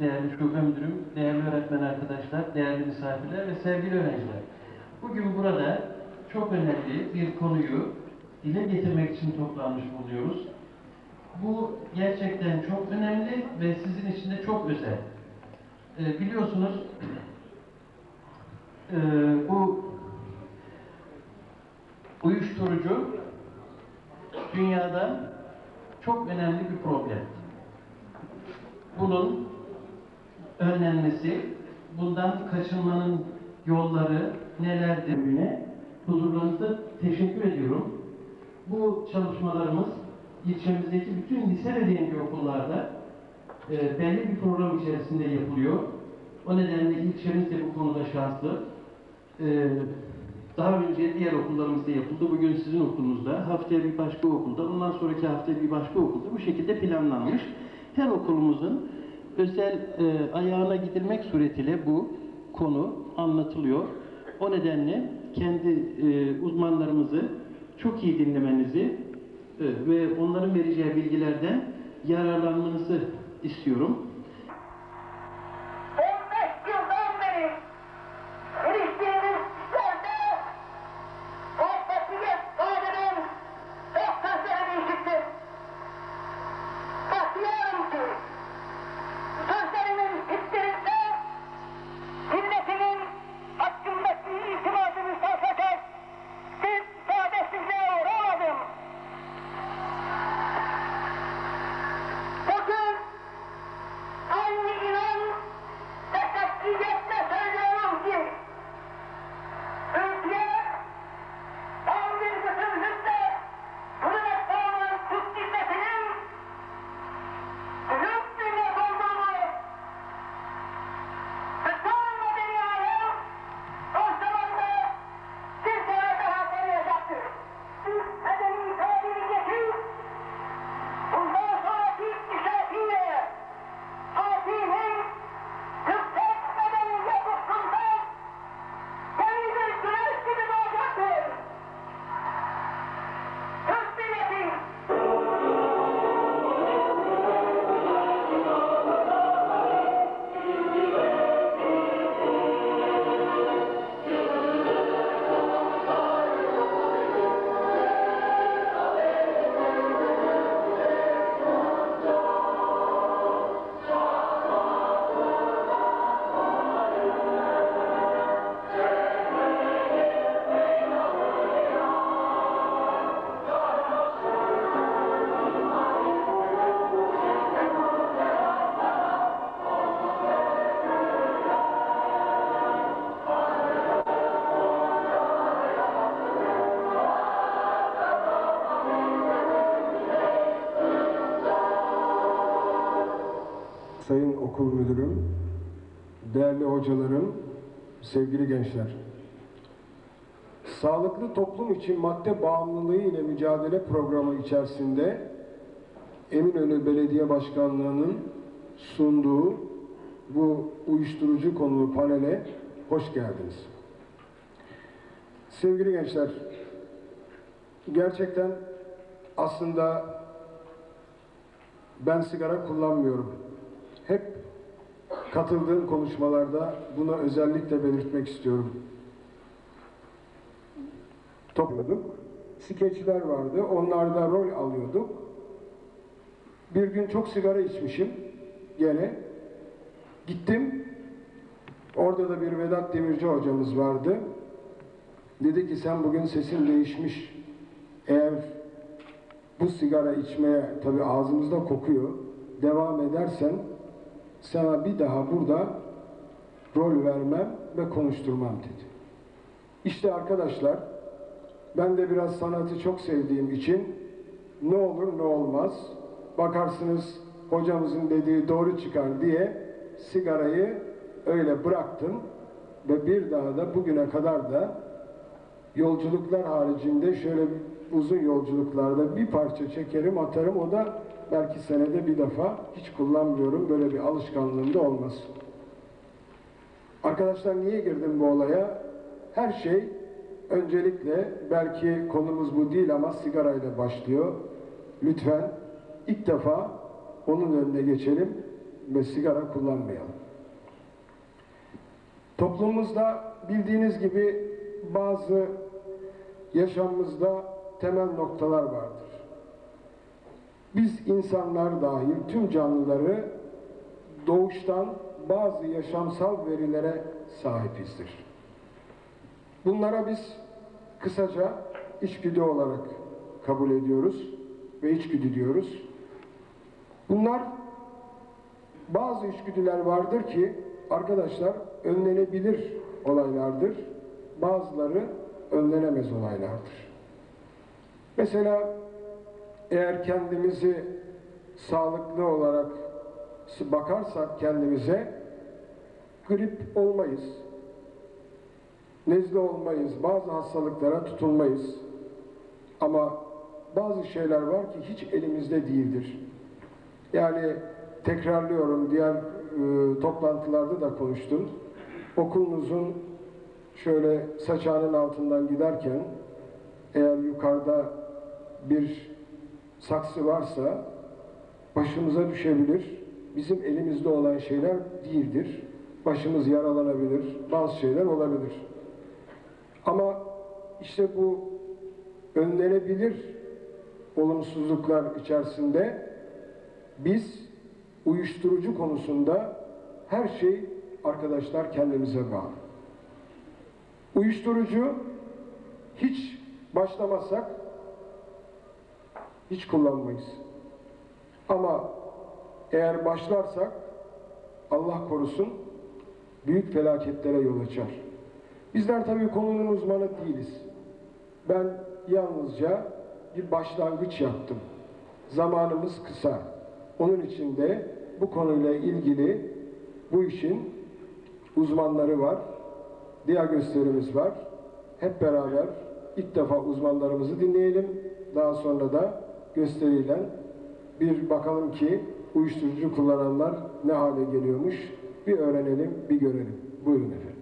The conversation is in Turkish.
değerli şube müdürüm, değerli öğretmen arkadaşlar, değerli misafirler ve sevgili öğrenciler. Bugün burada çok önemli bir konuyu dile getirmek için toplanmış bulunuyoruz. Bu gerçekten çok önemli ve sizin için de çok özel. Ee, biliyorsunuz e, bu uyuşturucu dünyada çok önemli bir problem. Bunun önlenmesi, bundan kaçınmanın yolları nelerdir? Huzurlarınızda teşekkür ediyorum. Bu çalışmalarımız ilçemizdeki bütün lise ve diğer okullarda e, belli bir program içerisinde yapılıyor. O nedenle ilçemiz de bu konuda şanslı. E, daha önce diğer okullarımızda yapıldı. Bugün sizin okulunuzda, haftaya bir başka okulda, ondan sonraki haftaya bir başka okulda bu şekilde planlanmış. Her okulumuzun özel e, ayağına gidilmek suretiyle bu konu anlatılıyor. O nedenle kendi e, uzmanlarımızı çok iyi dinlemenizi e, ve onların vereceği bilgilerden yararlanmanızı istiyorum. Sayın Okul Müdürüm, değerli hocalarım, sevgili gençler. Sağlıklı toplum için madde bağımlılığı ile mücadele programı içerisinde Eminönü Belediye Başkanlığı'nın sunduğu bu uyuşturucu konulu panele hoş geldiniz. Sevgili gençler, gerçekten aslında ben sigara kullanmıyorum. Hep katıldığım konuşmalarda bunu özellikle belirtmek istiyorum. Topladık. Skeçler vardı. Onlarda rol alıyorduk. Bir gün çok sigara içmişim. Gene. Gittim. Orada da bir Vedat Demirci hocamız vardı. Dedi ki sen bugün sesin değişmiş. Eğer bu sigara içmeye tabi ağzımızda kokuyor. Devam edersen sana bir daha burada rol vermem ve konuşturmam dedi. İşte arkadaşlar ben de biraz sanatı çok sevdiğim için ne olur ne olmaz bakarsınız hocamızın dediği doğru çıkar diye sigarayı öyle bıraktım ve bir daha da bugüne kadar da yolculuklar haricinde şöyle uzun yolculuklarda bir parça çekerim atarım o da belki senede bir defa hiç kullanmıyorum böyle bir alışkanlığım da olmaz. Arkadaşlar niye girdim bu olaya? Her şey öncelikle belki konumuz bu değil ama sigarayla başlıyor. Lütfen ilk defa onun önüne geçelim. ve sigara kullanmayalım. Toplumumuzda bildiğiniz gibi bazı yaşamımızda temel noktalar vardır. Biz insanlar dahil tüm canlıları doğuştan bazı yaşamsal verilere sahipizdir. Bunlara biz kısaca içgüdü olarak kabul ediyoruz ve içgüdü diyoruz. Bunlar bazı içgüdüler vardır ki arkadaşlar önlenebilir olaylardır. Bazıları önlenemez olaylardır. Mesela eğer kendimizi sağlıklı olarak bakarsak kendimize grip olmayız. Nezle olmayız. Bazı hastalıklara tutulmayız. Ama bazı şeyler var ki hiç elimizde değildir. Yani tekrarlıyorum diğer e, toplantılarda da konuştum. Okulunuzun şöyle saçağının altından giderken eğer yukarıda bir saksı varsa başımıza düşebilir. Bizim elimizde olan şeyler değildir. Başımız yaralanabilir. Bazı şeyler olabilir. Ama işte bu önlenebilir olumsuzluklar içerisinde biz uyuşturucu konusunda her şey arkadaşlar kendimize bağlı. Uyuşturucu hiç başlamasak hiç kullanmayız. Ama eğer başlarsak Allah korusun büyük felaketlere yol açar. Bizler tabii konunun uzmanı değiliz. Ben yalnızca bir başlangıç yaptım. Zamanımız kısa. Onun için de bu konuyla ilgili bu işin uzmanları var. Gösterimiz var. Hep beraber ilk defa uzmanlarımızı dinleyelim. Daha sonra da gösteriyle bir bakalım ki uyuşturucu kullananlar ne hale geliyormuş. Bir öğrenelim, bir görelim. Buyurun efendim.